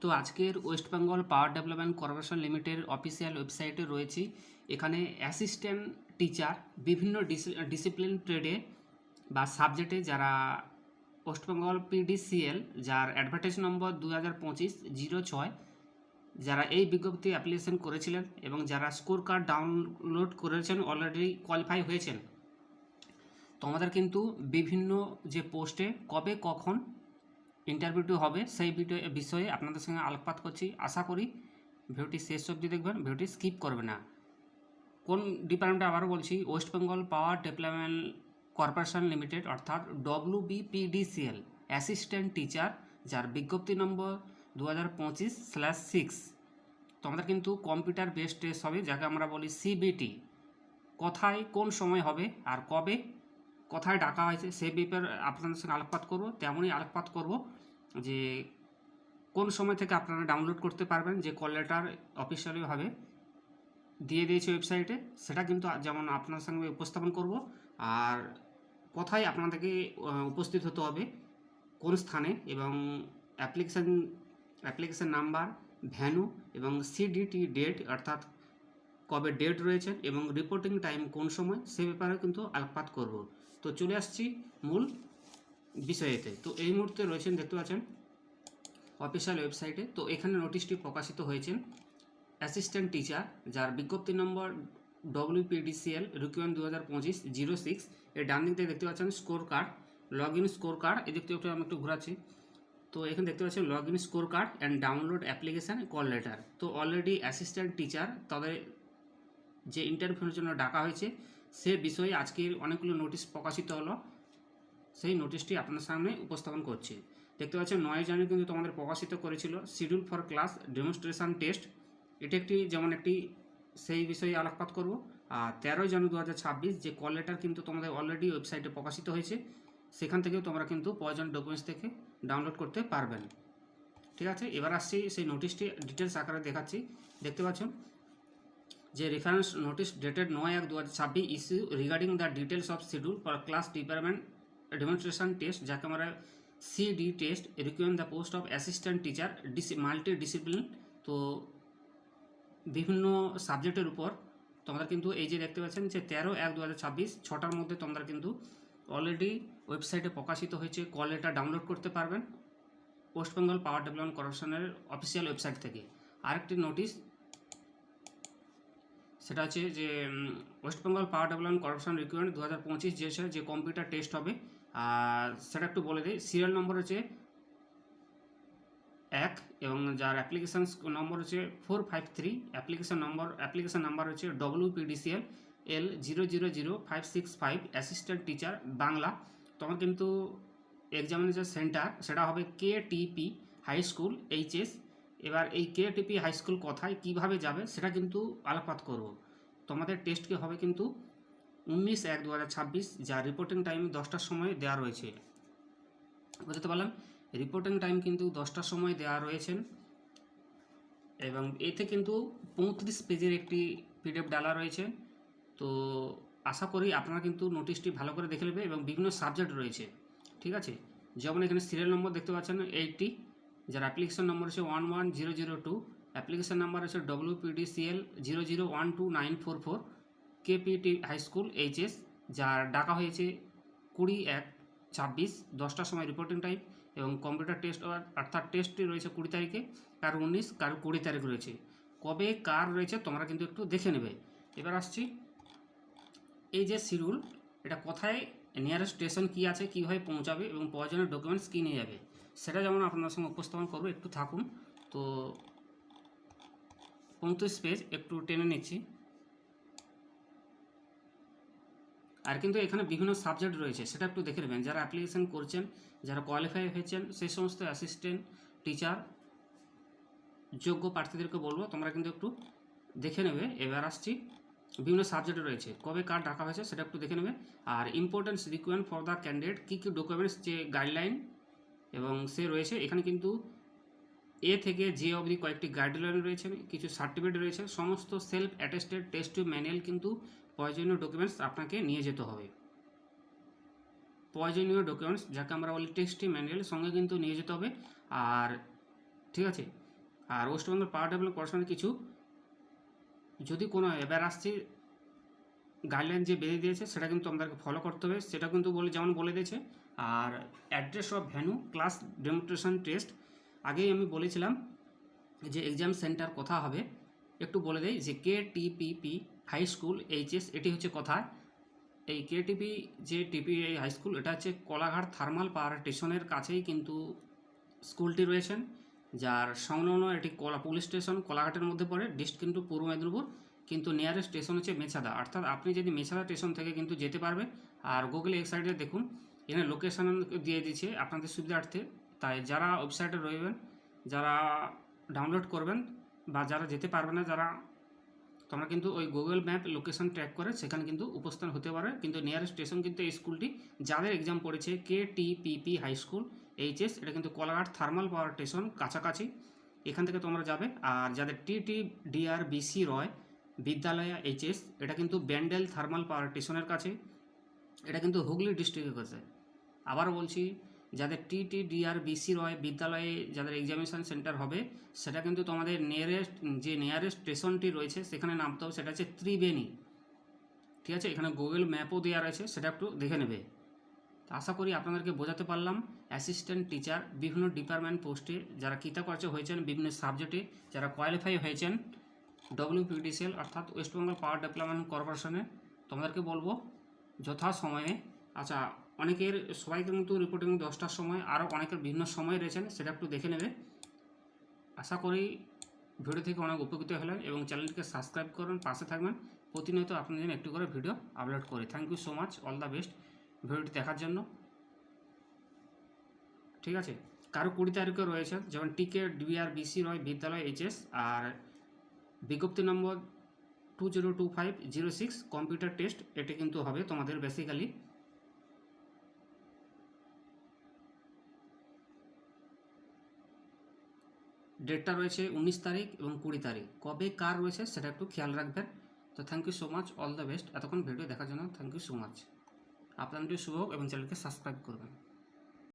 তো আজকের West Bengal power development corporation limited official ওয়েবসাইটে রয়েছি। এখানে অ্যাসিস্ট্যান্ট টিচার, বিভিন্ন ডিসিপ্লিন ট্রেডে বা সাবজেক্টে যারা ওয়েস্ট বেঙ্গল পিডিসিএল যার অ্যাডভার্টাইজ নম্বর দু হাজার পঁচিশ, জিরো ছয়, যারা এই বিজ্ঞপ্তি অ্যাপ্লিকেশন করেছিলেন এবং যারা স্কোর কার্ড ডাউনলোড করেছেন, অলরেডি কোয়ালিফাই হয়েছেন। তোমাদের কিন্তু বিভিন্ন যে পোস্টে কবে, কখন ইন্টারভিউটি হবে, সেই ভিডিও, বিষয়ে আপনাদের সঙ্গে আলোকপাত করছি। আশা করি ভিডিওটি শেষ অবধি দেখবেন, ভিডিওটি স্কিপ করবে না। কোন ডিপার্টমেন্টে আবারও বলছি West Bengal power development corporation limited অর্থাৎ ডব্লিউ বিপিডিসিএল অ্যাসিস্ট্যান্ট টিচার যার বিজ্ঞপ্তি নম্বর দু হাজার পঁচিশ স্ল্যাশ সিক্স তোমাদের কিন্তু কম্পিউটার বেসড টেস্ট হবে, যাকে আমরা বলি সিবিটি কোথায়, কোন সময় হবে, আর কবে কোথায় ডাকা হয়েছে সেই ব্যাপারে আপনাদের সঙ্গে আলোকপাত করব। তেমনই আলোকপাত করব যে কোন সময় থেকে আপনারা ডাউনলোড করতে পারবেন, যে কল লেটার অফিসিয়ালিভাবে দিয়ে দিয়েছে ওয়েবসাইটে সেটা কিন্তু যেমন আপনার সঙ্গে উপস্থাপন করব। আর কোথায় আপনাদেরকে উপস্থিত হতে হবে কোন স্থানে এবং অ্যাপ্লিকেশান অ্যাপ্লিকেশান নাম্বার ভ্যানু এবং সিডিটি ডেট অর্থাৎ কবে ডেট রয়েছে এবং রিপোর্টিং টাইম কোন সময়, সে ব্যাপারে কিন্তু আলোকপাত করব। তো চলে আসছি মূল বিষয়েতে। তো এই মুহূর্তে রয়েছেন, দেখতে পাচ্ছেন অফিসিয়াল ওয়েবসাইটে তো এখানে নোটিশটি প্রকাশিত হয়েছেন অ্যাসিস্ট্যান্ট টিচার যার বিজ্ঞপ্তি নম্বর ডব্লিউপিডিসিএল রিকুয়েন দু হাজার পঁচিশ জিরো সিক্স এর ডান দিক থেকে দেখতে পাচ্ছেন score card log in score card এদিক থেকে আমি একটু ঘোরাচ্ছি। তো এখানে দেখতে পাচ্ছেন log in score card and download application call letter তো অলরেডি অ্যাসিস্ট্যান্ট টিচার তাদের যে ইন্টারভিউর জন্য ডাকা হয়েছে, সে বিষয়ে আজকের অনেকগুলো নোটিশ প্রকাশিত হলো। সেই নোটিশটি আপনার সামনে উপস্থাপন করছি। দেখতে পাচ্ছেন, নয় জানুয়ারি কিন্তু তোমাদের প্রকাশিত করেছিল। Schedule for class demonstration test এটি একটি যেমন একটি সেই বিষয়ে আলোকপাত করব। আর তেরোই জানুয়ারি দু হাজার ছাব্বিশ যে কল লেটার কিন্তু তোমাদের অলরেডি ওয়েবসাইটে প্রকাশিত হয়েছে, সেখান থেকেও তোমরা কিন্তু প্রয়োজন ডকুমেন্টস থেকে ডাউনলোড করতে পারবেন। ঠিক আছে? এবার আসছি সেই নোটিশটি ডিটেলস আকারে দেখাচ্ছি। দেখতে পাচ্ছেন যে রেফারেন্স নোটিশ ডেটেড নয় এক দু হাজার ছাব্বিশ issue regarding the details of schedule for class department demonstration test যাকে আমরা CD test রিকুয়েন the post of assistant teacher DC multi discipline তো বিভিন্ন সাবজেক্টের উপর তোমরা কিন্তু এই যে দেখতে পাচ্ছেন যে তেরো এক দু হাজার ছাব্বিশ, ছটার মধ্যে তোমরা কিন্তু অলরেডি ওয়েবসাইটে প্রকাশিত হয়েছে। কল লেটার ডাউনলোড করতে পারবেন। ওয়েস্ট বেঙ্গল পাওয়ার ডেভেলপমেন্ট কর্পোরেশনের অফিসিয়াল ওয়েবসাইট থেকে। আরেকটি নোটিশ সেটা হচ্ছে যে West Bengal power development corporation requirement দু হাজার পঁচিশ যে যে কম্পিউটার টেস্ট হবে, আর সেটা একটু বলে দিই। সিরিয়াল নম্বর হচ্ছে এক এবং যার অ্যাপ্লিকেশান নম্বর হচ্ছে four five three application number application number হচ্ছে W PDCL L zero zero zero five six five assistant teacher Bangla. তোমার কিন্তু এক্সামিনেশন সেন্টার সেটা হবে K TP high school HS এবার এই কে টিপি হাই স্কুল কোথায়, কীভাবে যাবে, সেটা কিন্তু আলোকপাত করব। তোমাদের টেস্ট কি হবে কিন্তু উনিশ এক দু যা রিপোর্টিং টাইম দশটার সময় দেওয়া রয়েছে। বুঝতে পারলাম? রিপোর্টিং টাইম কিন্তু দশটার সময় দেওয়া রয়েছেন এবং এতে কিন্তু পঁয়ত্রিশ পেজের একটি পিডিএফ ডালা রয়েছে। তো আশা করি আপনারা কিন্তু নোটিশটি ভালো করে দেখে নেবে এবং বিভিন্ন সাবজেক্ট রয়েছে। ঠিক আছে? যেমন এখানে সিরিয়াল নম্বর দেখতে পাচ্ছেন এইটটি যার অ্যাপ্লিকেশন নম্বর হচ্ছে one one zero zero two application number হচ্ছে W PDCL zero zero one two nine four four KPT high school HS যার ডাকা হয়েছে কুড়ি এক ছাব্বিশ দশটার সময় রিপোর্টিং টাইম এবং কম্পিউটার টেস্ট অর্থাৎ টেস্টটি রয়েছে কুড়ি তারিখে, কার উনিশ, কার কুড়ি তারিখ রয়েছে। কবে কার রয়েছে তোমরা কিন্তু একটু দেখে নেবে। এবার আসছি, এই যে শিডিউল এটা কোথায় নিয়ারেস্ট স্টেশন কী আছে, কীভাবে পৌঁছাবে এবং প্রয়োজনীয় ডকুমেন্টস কী নিয়ে যাবে, সেটা যেমন আপনার সঙ্গে উপস্থাপন করব, একটু থাকুন। তো পঁয়ত্রিশ পেজ একটু টেনে নিচ্ছি। আর কিন্তু এখানে বিভিন্ন সাবজেক্ট রয়েছে, সেটা একটু দেখে নেবেন। যারা অ্যাপ্লিকেশন করছেন, যারা কোয়ালিফাই হয়েছেন, সেই সমস্ত অ্যাসিস্ট্যান্ট টিচার যোগ্য প্রার্থীদেরকে বলব, তোমরা কিন্তু একটু দেখে নেবে। এবার আসছি বিভিন্ন সাবজেক্ট রয়েছে। কবে কার ডাকা হয়েছে সেটা একটু দেখে নেবে। আর importance requirement for the candidate কী কী ডকুমেন্টস যে গাইডলাইন এবং সে রয়েছে, এখানে কিন্তু এ থেকে যে অবধি কয়েকটি গাইডলাইন রয়েছে, কিছু সার্টিফিকেট রয়েছে, সমস্ত সেলফ অ্যাটেস্টেড টেস্ট ম্যানুয়াল কিন্তু প্রয়োজনীয় ডকুমেন্টস আপনাকে নিয়ে যেতে হবে। প্রয়োজনীয় ডকুমেন্টস যাকে আমরা বলি টেস্টি ম্যানুয়াল সঙ্গে কিন্তু নিয়ে যেতে হবে। আর ঠিক আছে? আর ওয়েস্ট বেঙ্গল পাওয়ার ডেভেলপ কর্পোরেশনের কিছু যদি কোনো এবার আসছে গাইডলাইন যে বেঁধে দিয়েছে, সেটা কিন্তু আমাদেরকে ফলো করতে হবে। সেটা কিন্তু বলে, যেমন বলে দিয়েছে, আর address of venue class demonstration test আগেই আমি বলেছিলাম যে এক্সাম সেন্টার কোথা হবে। একটু বলে দেই যে K TPP high school HS এটি হচ্ছে কথা। এই কে টিপি যে টিপি হাই স্কুল এটা হচ্ছে কোলাঘাট থার্মাল পাওয়ার স্টেশনের কাছেই কিন্তু স্কুলটি রয়েছেন যার সংলগ্ন এটি কলা পুলিশ স্টেশন কোলাঘাটের মধ্যে পড়ে ডিস্ট কিন্তু পূর্ব মেদিনীপুর, কিন্তু নিয়ারেস্ট স্টেশন হচ্ছে মেছাদা। অর্থাৎ আপনি যদি মেছাদা স্টেশন থেকে কিন্তু যেতে পারবে আর গুগলে এক সাইডে দেখুন, এখানে লোকেশন দিয়ে দিচ্ছে আপনাদের সুবিধার্থে। তাই যারা ওয়েবসাইটে রইবেন যারা ডাউনলোড করবেন, বা যারা যেতে পারবে না, যারা, তোমরা কিন্তু ওই গুগল ম্যাপ লোকেশন ট্র্যাক করে সেখানে কিন্তু উপস্থান হতে পারে। কিন্তু নিয়ারেস্ট স্টেশন কিন্তু এই স্কুলটি যাদের এক্সাম পড়েছে K T PP high school HS এটা কিন্তু কোলাঘাট থার্মাল পাওয়ার স্টেশন কাছাকাছি। এখান থেকে তোমরা যাবে। আর যাদের T T DR BC Roy, বিদ্যালয়া HS এটা কিন্তু ব্যান্ডেল থার্মাল পাওয়ার স্টেশনের কাছে। এটা কিন্তু হুগলি ডিস্ট্রিক্টে গেছে আবারও বলছি, যাদের টি টি ডিআর বিসি রয়, বিদ্যালয়ে যাদের এক্সামিনেশন সেন্টার হবে, সেটা কিন্তু তোমাদের নিয়ারেস্ট যে নিয়ারেস্ট স্টেশনটি রয়েছে, সেখানে নামতে হবে। সেটা হচ্ছে ত্রিবেণী। ঠিক আছে? এখানে গুগল ম্যাপও দেওয়া রয়েছে। সেটা একটু দেখে নেবে। আশা করি আপনাদেরকে বোঝাতে পারলাম। অ্যাসিস্ট্যান্ট টিচার বিভিন্ন ডিপার্টমেন্ট পোস্টে যারা কৃতকার্য হয়েছেন, বিভিন্ন সাবজেক্টে যারা কোয়ালিফাই হয়েছেন ডব্লিউপিডিসিএল অর্থাৎ ওয়েস্ট বেঙ্গল পাওয়ার ডেভেলপমেন্ট কর্পোরেশনে তোমাদেরকে বলব, যথা সময়ে আচ্ছা অনেকের, সবাই কিন্তু রিপোর্টিং দশটার সময় আরও অনেকের বিভিন্ন সময় রয়েছেন, সেটা একটু দেখে নেবে। আশা করি ভিডিও থেকে অনেক উপকৃত হলেন এবং চ্যানেলটিকে সাবস্ক্রাইব করুন, পাশে থাকবেন। প্রতিনিয়ত আপনাদের জন্য একটু করে ভিডিও আপলোড করি। Thank you so much all the best ভিডিওটি দেখার জন্য। ঠিক আছে? কারও কুড়ি তারিখে রয়েছে যেমন টিকে ডিবিআর বিসি রয় বিদ্যালয় এইচএস আর বিজ্ঞপ্তি নম্বর two zero two five zero six computer test, এটি কিন্তু হবে তোমাদের বেসিক্যালি ডেটটা রয়েছে উনিশ তারিখ এবং কুড়ি তারিখ। কবে কার রয়েছে সেটা একটু খেয়াল রাখবেন। তো thank you so much all the best এতক্ষণ ভিডিও দেখার জন্য থ্যাংক ইউ সো মাচ абдан аптам деле суоуп мене саскайып көргөн